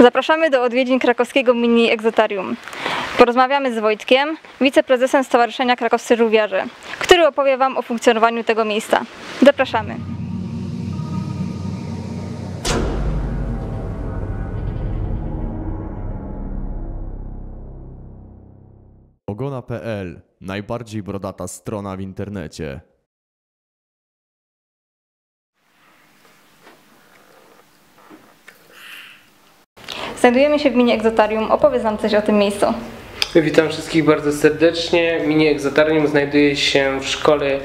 Zapraszamy do odwiedzin krakowskiego mini egzotarium. Porozmawiamy z Wojtkiem, wiceprezesem Stowarzyszenia Krakowscy Żółwiarze, który opowie Wam o funkcjonowaniu tego miejsca. Zapraszamy. Ogona.pl Najbardziej brodata strona w internecie. Znajdujemy się w mini egzotarium. Opowiedz nam coś o tym miejscu. Witam wszystkich bardzo serdecznie. Mini Egzotarium znajduje się w Szkole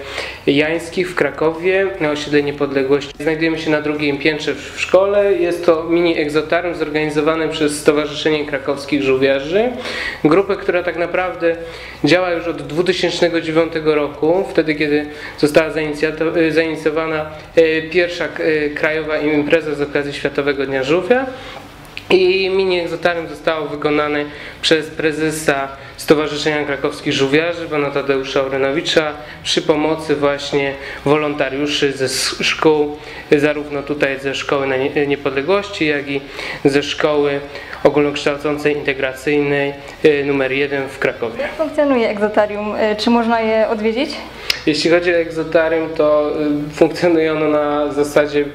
Jańskich w Krakowie na osiedle Niepodległości. Znajdujemy się na drugim piętrze w szkole. Jest to mini egzotarium zorganizowane przez Stowarzyszenie Krakowskich Żółwiarzy. Grupę, która tak naprawdę działa już od 2009 roku, wtedy kiedy została zainicjowana e, pierwsza e, krajowa impreza z okazji Światowego Dnia Żółwia. I mini egzotarium zostało wykonane przez prezesa Stowarzyszenia Krakowskich Żółwiarzy, pana Tadeusza Orenowicza, przy pomocy właśnie wolontariuszy ze szkół, zarówno tutaj ze Szkoły Niepodległości, jak i ze Szkoły Ogólnokształcącej Integracyjnej y, numer 1 w Krakowie. Jak funkcjonuje egzotarium? Y, Czy można je odwiedzić? Jeśli chodzi o egzotarium, to y, funkcjonuje ono na zasadzie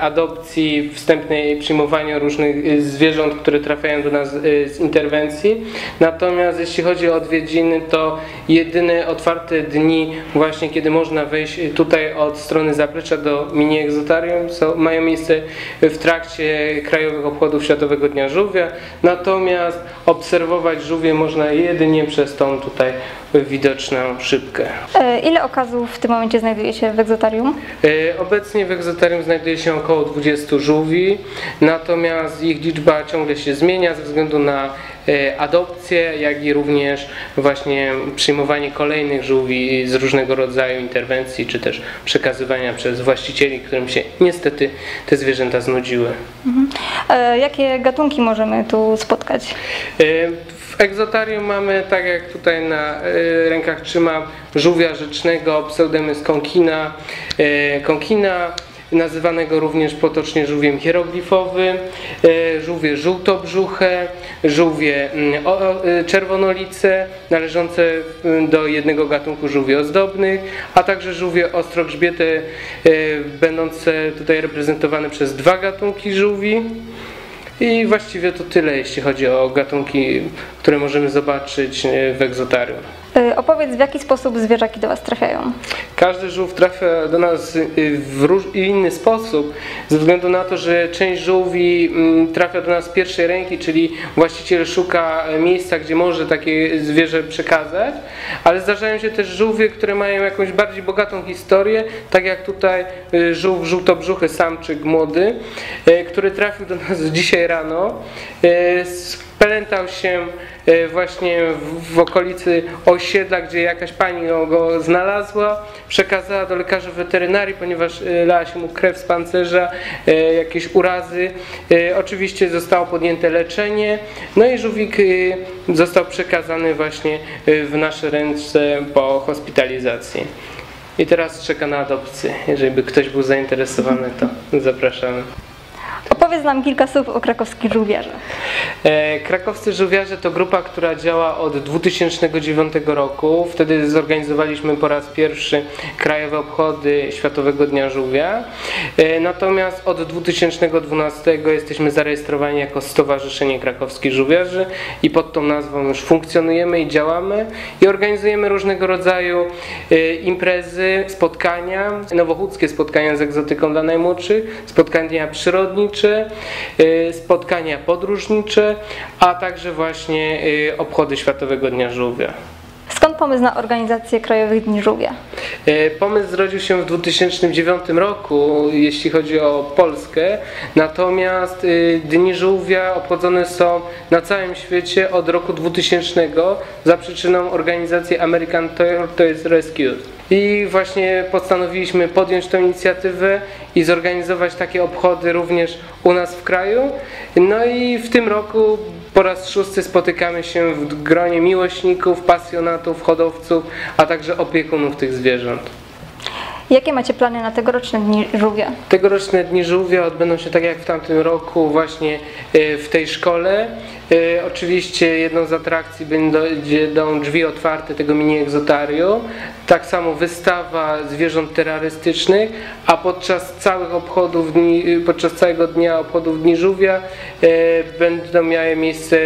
adopcji, wstępnej przyjmowania różnych y, zwierząt, które trafiają do nas y, z interwencji. Natomiast jeśli chodzi o odwiedziny, to jedyne otwarte dni właśnie, kiedy można wejść tutaj od strony zaplecza do mini egzotarium, są, mają miejsce w trakcie krajowych obchodów Światowego Dnia Żółwia. Natomiast obserwować żółwie można jedynie przez tą tutaj widoczną szybkę. Ile okazów w tym momencie znajduje się w egzotarium? E, Obecnie w egzotarium znajduje się około 20 żółwi, natomiast ich liczba ciągle się zmienia ze względu na e, adopcję, jak i również właśnie przyjmowanie kolejnych żółwi z różnego rodzaju interwencji, czy też przekazywania przez właścicieli, którym się niestety te zwierzęta znudziły. Y, Jakie gatunki możemy tu spotkać? E, W egzotarium mamy, tak jak tutaj na e, rękach trzymam, żółwia rzecznego, pseudemys konkina, e, konkina nazywanego również potocznie żółwiem hieroglifowym, e, żółwie żółtobrzuche, żółwie mm, e, czerwonolice należące mm, do jednego gatunku żółwi ozdobnych, a także żółwie ostrogrzbiete będące tutaj reprezentowane przez dwa gatunki żółwi. I właściwie to tyle, jeśli chodzi o gatunki, które możemy zobaczyć e, w egzotarium. Y, Opowiedz, w jaki sposób zwierzaki do Was trafiają. Każdy żółw trafia do nas y, w inny sposób, ze względu na to, że część żółwi mm, trafia do nas z pierwszej ręki, czyli właściciel szuka e, miejsca, gdzie może takie zwierzę przekazać, ale zdarzają się też żółwie, które mają jakąś bardziej bogatą historię, tak jak tutaj y, żółw żółtobrzuchy samczyk młody, e, który trafił do nas dzisiaj rano. E, Spelętał się e, właśnie w, w okolicy osiedla, gdzie jakaś pani go- znalazła, przekazała do lekarzy weterynarii, ponieważ e, lała się mu krew z pancerza, e, jakieś urazy. Oczywiście zostało podjęte leczenie, no i żółwik został przekazany właśnie w nasze ręce po hospitalizacji. I teraz czeka na adopcję. Jeżeli by ktoś był zainteresowany, to zapraszamy. Opowiedz nam kilka słów o krakowskich żółwiarzach. E, Krakowscy Żółwiarze to grupa, która działa od 2009 roku. Wtedy zorganizowaliśmy po raz pierwszy krajowe obchody Światowego Dnia Żółwia. E, Natomiast od 2012 jesteśmy zarejestrowani jako Stowarzyszenie Krakowskich Żółwiarzy i pod tą nazwą już funkcjonujemy i działamy i organizujemy różnego rodzaju e, imprezy, spotkania, nowochódzkie spotkania z egzotyką dla najmłodszych, spotkania przyrodnicze, e, spotkania podróżnicze, a także właśnie e, obchody Światowego Dnia Żółwia. Skąd pomysł na organizację Krajowych Dni Żółwia? E, Pomysł zrodził się w 2009 roku, jeśli chodzi o Polskę, natomiast e, Dni Żółwia obchodzone są na całym świecie od roku 2000 za przyczyną organizacji American Tortoise Rescue. I właśnie postanowiliśmy podjąć tę inicjatywę i zorganizować takie obchody również u nas w kraju. No i w tym roku po raz szósty spotykamy się w gronie miłośników, pasjonatów, hodowców, a także opiekunów tych zwierząt. Jakie macie plany na tegoroczne Dni Żółwia? Tegoroczne Dni Żółwia odbędą się tak jak w tamtym roku właśnie e, w tej szkole. E, Oczywiście jedną z atrakcji będą drzwi otwarte tego mini egzotarium. Tak samo wystawa zwierząt terrorystycznych, a podczas całych obchodów dni, podczas całego dnia obchodów Dni Żółwia e, będą miały miejsce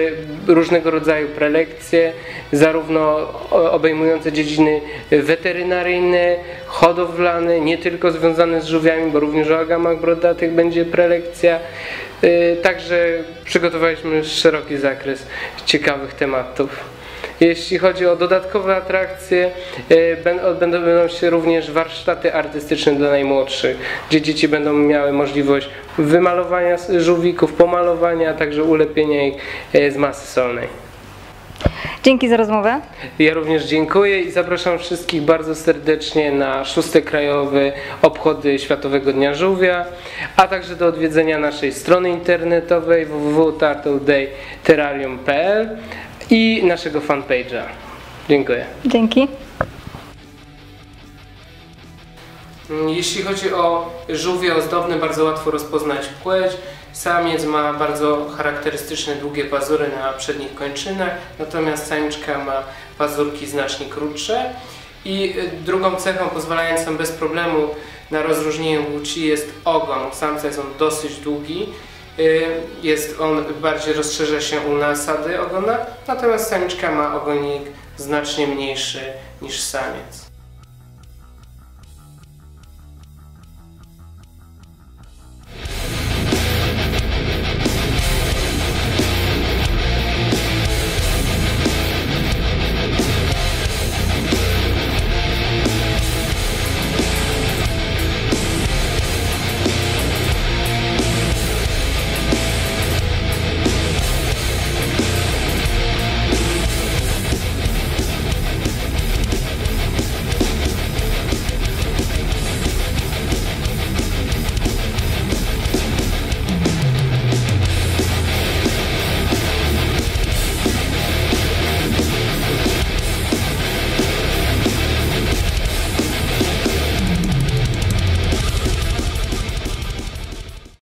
różnego rodzaju prelekcje, zarówno obejmujące dziedziny weterynaryjne, hodowlane, nie tylko związane z żółwiami, bo również o agamach brodatych będzie prelekcja. Y, Także przygotowaliśmy szeroki zakres ciekawych tematów. Jeśli chodzi o dodatkowe atrakcje, y, bę- odbędą będą się również warsztaty artystyczne dla najmłodszych, gdzie dzieci będą miały możliwość wymalowania żółwików, pomalowania, a także ulepienia ich y, z masy solnej. Dzięki za rozmowę. Ja również dziękuję i zapraszam wszystkich bardzo serdecznie na szóste krajowe obchody Światowego Dnia Żółwia, a także do odwiedzenia naszej strony internetowej www.turtledayterrarium.pl i naszego fanpage'a. Dziękuję. Dzięki. Jeśli chodzi o żółwie ozdobne, bardzo łatwo rozpoznać płeć. Samiec ma bardzo charakterystyczne długie pazury na przednich kończynach, natomiast samiczka ma pazurki znacznie krótsze. I y, drugą cechą pozwalającą bez problemu na rozróżnienie płci jest ogon. U samca jest on dosyć długi, y, jest on bardziej rozszerza się u nasady ogona, natomiast samiczka ma ogonik znacznie mniejszy niż samiec.